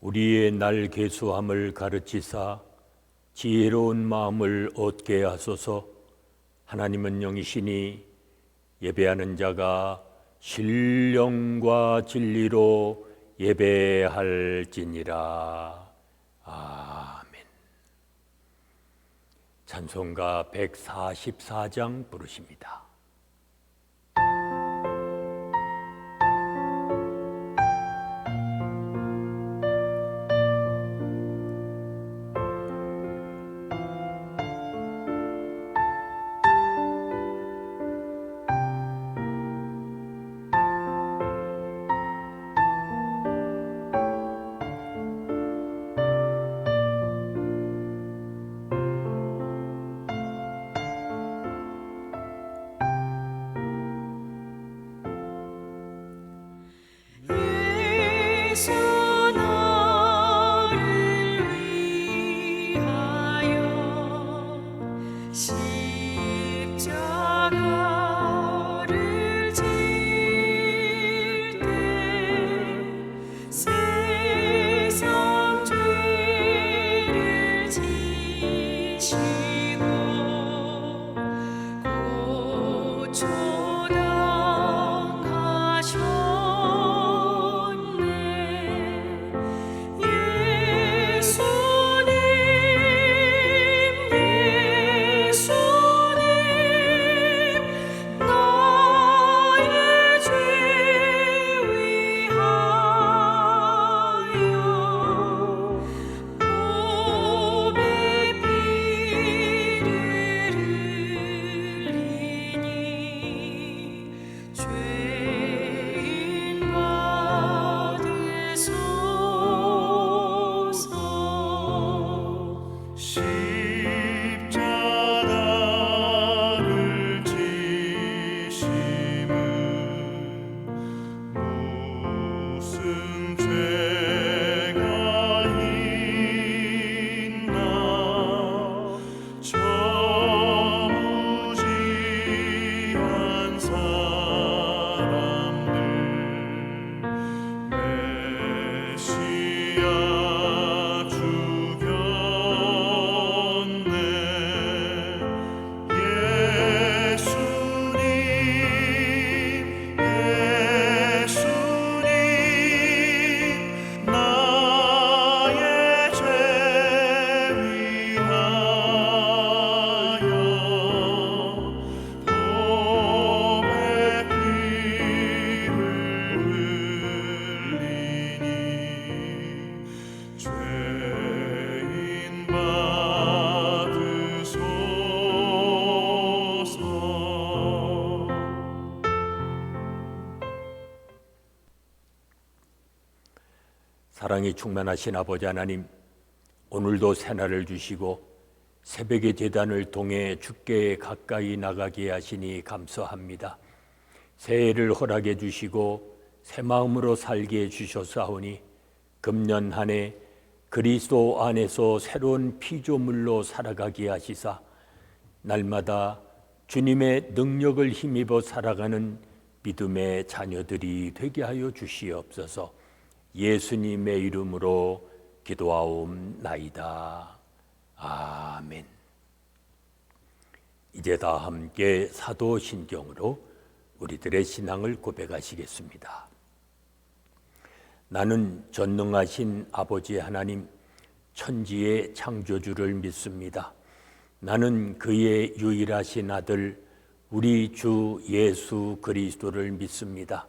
우리의 날 계수함을 가르치사 지혜로운 마음을 얻게 하소서. 하나님은 영이시니 예배하는 자가 신령과 진리로 예배할지니라. 아멘. 찬송가 144장 부르십니다. 사랑이 충만하신 아버지 하나님, 오늘도 새날을 주시고 새벽의 재단을 통해 주께 가까이 나가게 하시니 감사합니다. 새해를 허락해 주시고 새 마음으로 살게 해 주셨사오니 금년 한 해 그리스도 안에서 새로운 피조물로 살아가게 하시사 날마다 주님의 능력을 힘입어 살아가는 믿음의 자녀들이 되게 하여 주시옵소서. 예수님의 이름으로 기도하옵나이다. 아멘. 이제 다 함께 사도신경으로 우리들의 신앙을 고백하시겠습니다. 나는 전능하신 아버지 하나님, 천지의 창조주를 믿습니다. 나는 그의 유일하신 아들, 우리 주 예수 그리스도를 믿습니다.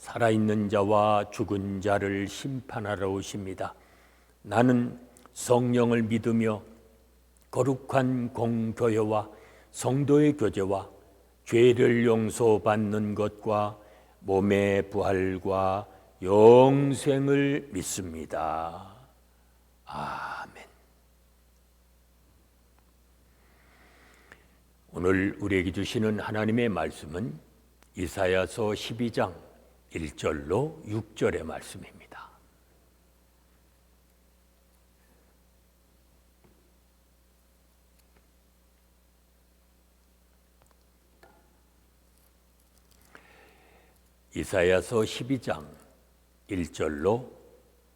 살아있는 자와 죽은 자를 심판하러 오십니다. 나는 성령을 믿으며 거룩한 공교회와 성도의 교제와 죄를 용서받는 것과 몸의 부활과 영생을 믿습니다. 아멘. 오늘 우리에게 주시는 하나님의 말씀은 이사야서 12장 1절로 6절의 말씀입니다. 이사야서 12장 1절로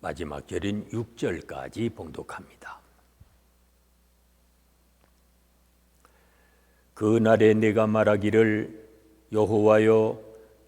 마지막 절인 6절까지 봉독합니다. 그 날에 내가 말하기를 여호와여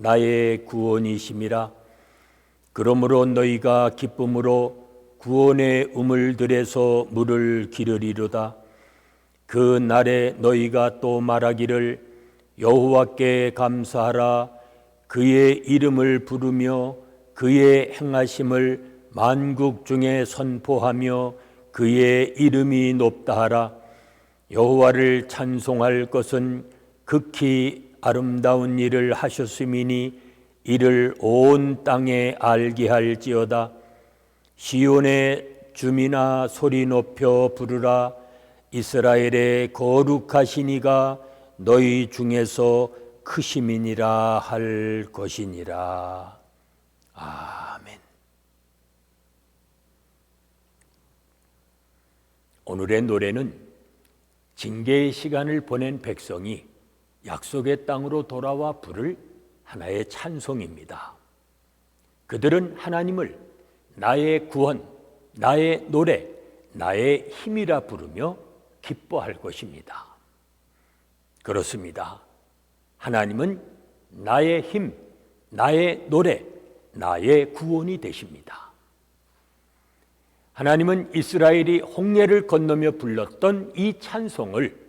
나의 구원이심이라. 그러므로 너희가 기쁨으로 구원의 우물들에서 물을 기르리로다. 그 날에 너희가 또 말하기를 여호와께 감사하라. 그의 이름을 부르며 그의 행하심을 만국 중에 선포하며 그의 이름이 높다 하라. 여호와를 찬송할 것은 극히 아름다운 일을 하셨음이니 이를 온 땅에 알게 할지어다. 시온의 주민아 소리 높여 부르라. 이스라엘의 거룩하시니가 너희 중에서 크심이니라 할 것이니라. 아멘. 오늘의 노래는 징계의 시간을 보낸 백성이 약속의 땅으로 돌아와 부를 하나의 찬송입니다. 그들은 하나님을 나의 구원, 나의 노래, 나의 힘이라 부르며 기뻐할 것입니다. 그렇습니다. 하나님은 나의 힘, 나의 노래, 나의 구원이 되십니다. 하나님은 이스라엘이 홍해를 건너며 불렀던 이 찬송을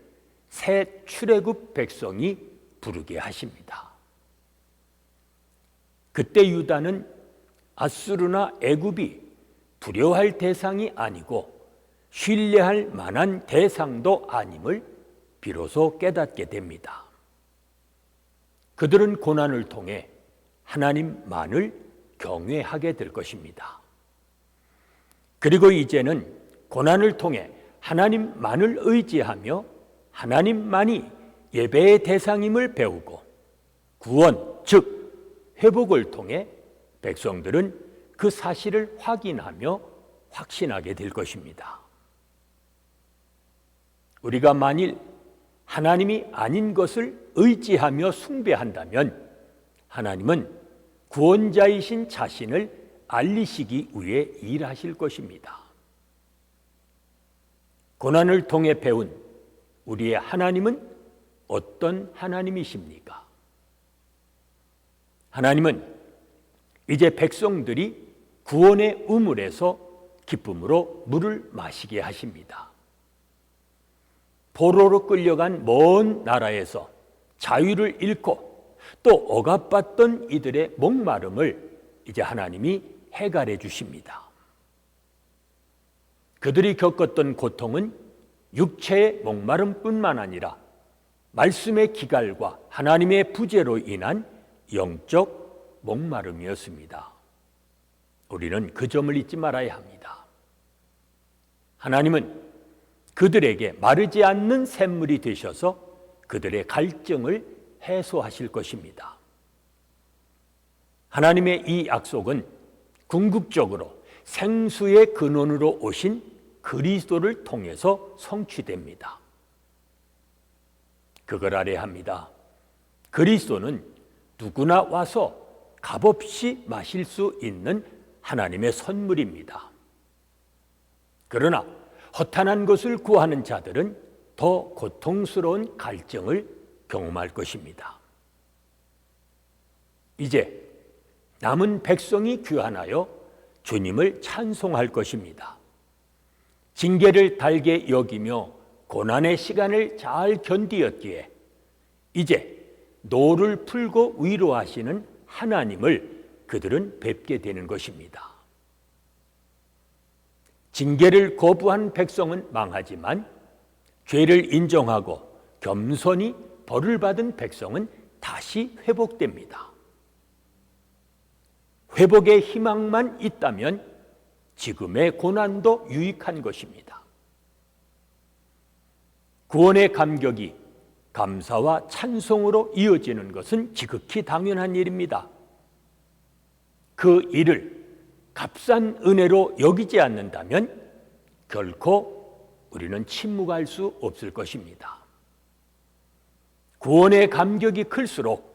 새 출애굽 백성이 부르게 하십니다. 그때 유다는 아수르나 애굽이 두려워할 대상이 아니고 신뢰할 만한 대상도 아님을 비로소 깨닫게 됩니다. 그들은 고난을 통해 하나님만을 경외하게 될 것입니다. 그리고 이제는 고난을 통해 하나님만을 의지하며 하나님만이 예배의 대상임을 배우고 구원, 즉 회복을 통해 백성들은 그 사실을 확인하며 확신하게 될 것입니다. 우리가 만일 하나님이 아닌 것을 의지하며 숭배한다면 하나님은 구원자이신 자신을 알리시기 위해 일하실 것입니다. 고난을 통해 배운 우리의 하나님은 어떤 하나님이십니까? 하나님은 이제 백성들이 구원의 우물에서 기쁨으로 물을 마시게 하십니다. 포로로 끌려간 먼 나라에서 자유를 잃고 또 억압받던 이들의 목마름을 이제 하나님이 해갈해 주십니다. 그들이 겪었던 고통은 육체의 목마름뿐만 아니라 말씀의 기갈과 하나님의 부재로 인한 영적 목마름이었습니다. 우리는 그 점을 잊지 말아야 합니다. 하나님은 그들에게 마르지 않는 샘물이 되셔서 그들의 갈증을 해소하실 것입니다. 하나님의 이 약속은 궁극적으로 생수의 근원으로 오신 그리스도를 통해서 성취됩니다. 그걸 알아야 합니다. 그리스도는 누구나 와서 값없이 마실 수 있는 하나님의 선물입니다. 그러나 허탄한 것을 구하는 자들은 더 고통스러운 갈증을 경험할 것입니다. 이제 남은 백성이 귀환하여 주님을 찬송할 것입니다. 징계를 달게 여기며 고난의 시간을 잘 견디었기에 이제 노를 풀고 위로하시는 하나님을 그들은 뵙게 되는 것입니다. 징계를 거부한 백성은 망하지만 죄를 인정하고 겸손히 벌을 받은 백성은 다시 회복됩니다. 회복의 희망만 있다면 지금의 고난도 유익한 것입니다. 구원의 감격이 감사와 찬송으로 이어지는 것은 지극히 당연한 일입니다. 그 일을 값싼 은혜로 여기지 않는다면 결코 우리는 침묵할 수 없을 것입니다. 구원의 감격이 클수록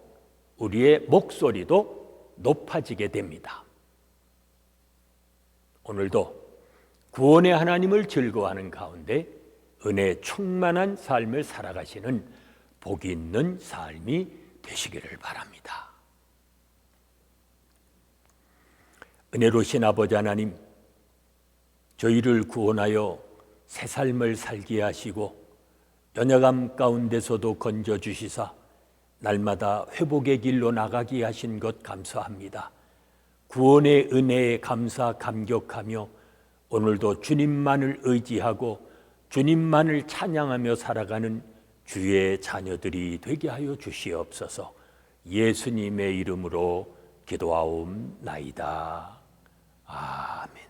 우리의 목소리도 높아지게 됩니다. 오늘도 구원의 하나님을 즐거워하는 가운데 은혜 충만한 삶을 살아가시는 복이 있는 삶이 되시기를 바랍니다. 은혜로신 아버지 하나님, 저희를 구원하여 새 삶을 살게 하시고 연약함 가운데서도 건져 주시사 날마다 회복의 길로 나가게 하신 것 감사합니다. 구원의 은혜에 감사 감격하며 오늘도 주님만을 의지하고 주님만을 찬양하며 살아가는 주의 자녀들이 되게 하여 주시옵소서. 예수님의 이름으로 기도하옵나이다. 아멘.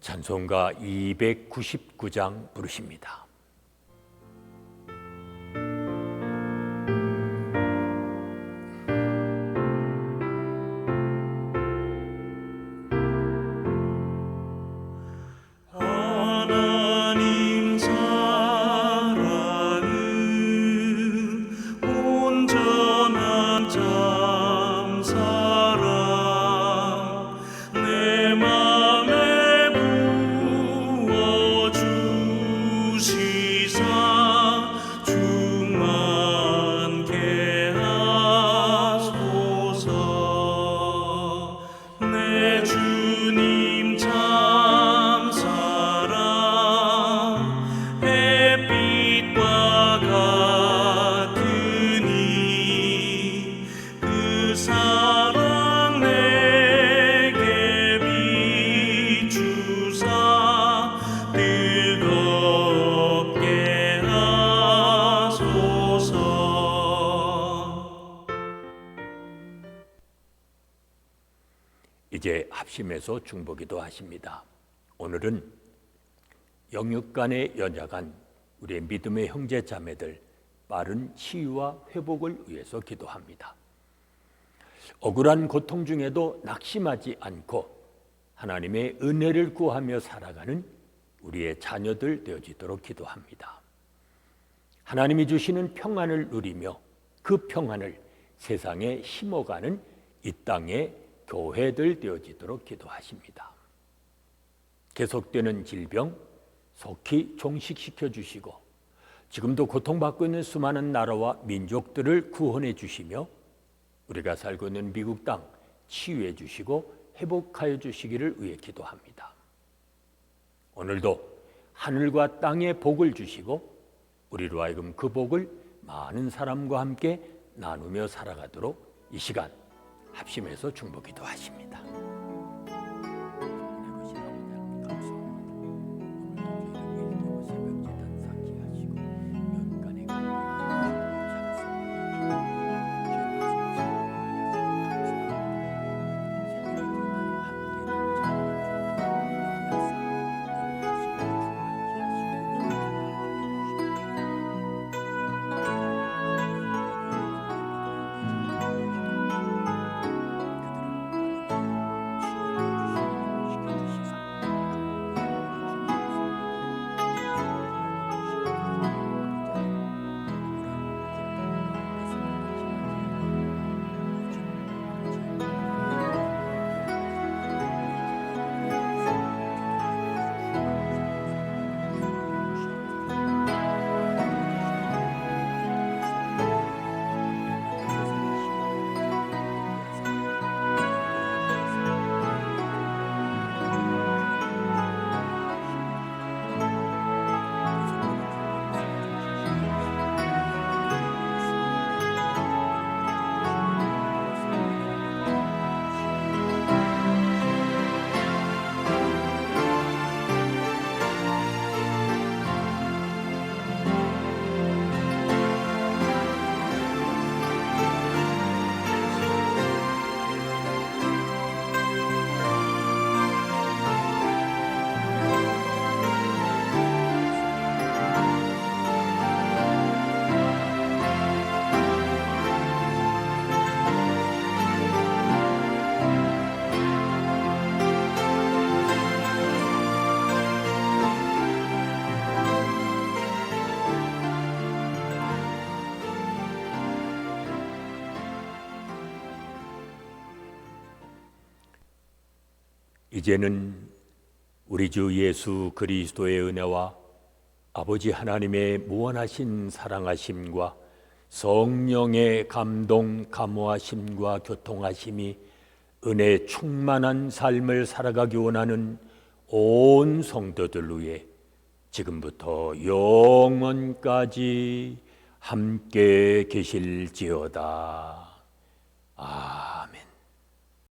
찬송가 299장 부르십니다. 심해서 중보기도 하십니다. 오늘은 영육 간의 연약한 우리의 믿음의 형제 자매들 빠른 치유와 회복을 위해서 기도합니다. 억울한 고통 중에도 낙심하지 않고 하나님의 은혜를 구하며 살아가는 우리의 자녀들 되어지도록 기도합니다. 하나님이 주시는 평안을 누리며 그 평안을 세상에 심어가는 이 땅의 교회들 되어지도록 기도하십니다. 계속되는 질병 속히 종식시켜 주시고 지금도 고통받고 있는 수많은 나라와 민족들을 구원해 주시며 우리가 살고 있는 미국 땅 치유해 주시고 회복하여 주시기를 위해 기도합니다. 오늘도 하늘과 땅에 복을 주시고 우리로 하여금 그 복을 많은 사람과 함께 나누며 살아가도록 이 시간 합심해서 중보기도 하십니다. 이제는 우리 주 예수 그리스도의 은혜와 아버지 하나님의 무한하신 사랑하심과 성령의 감동 감화심과 교통하심이 은혜 충만한 삶을 살아가기 원하는 온 성도들 위해 지금부터 영원까지 함께 계실지어다. 아멘.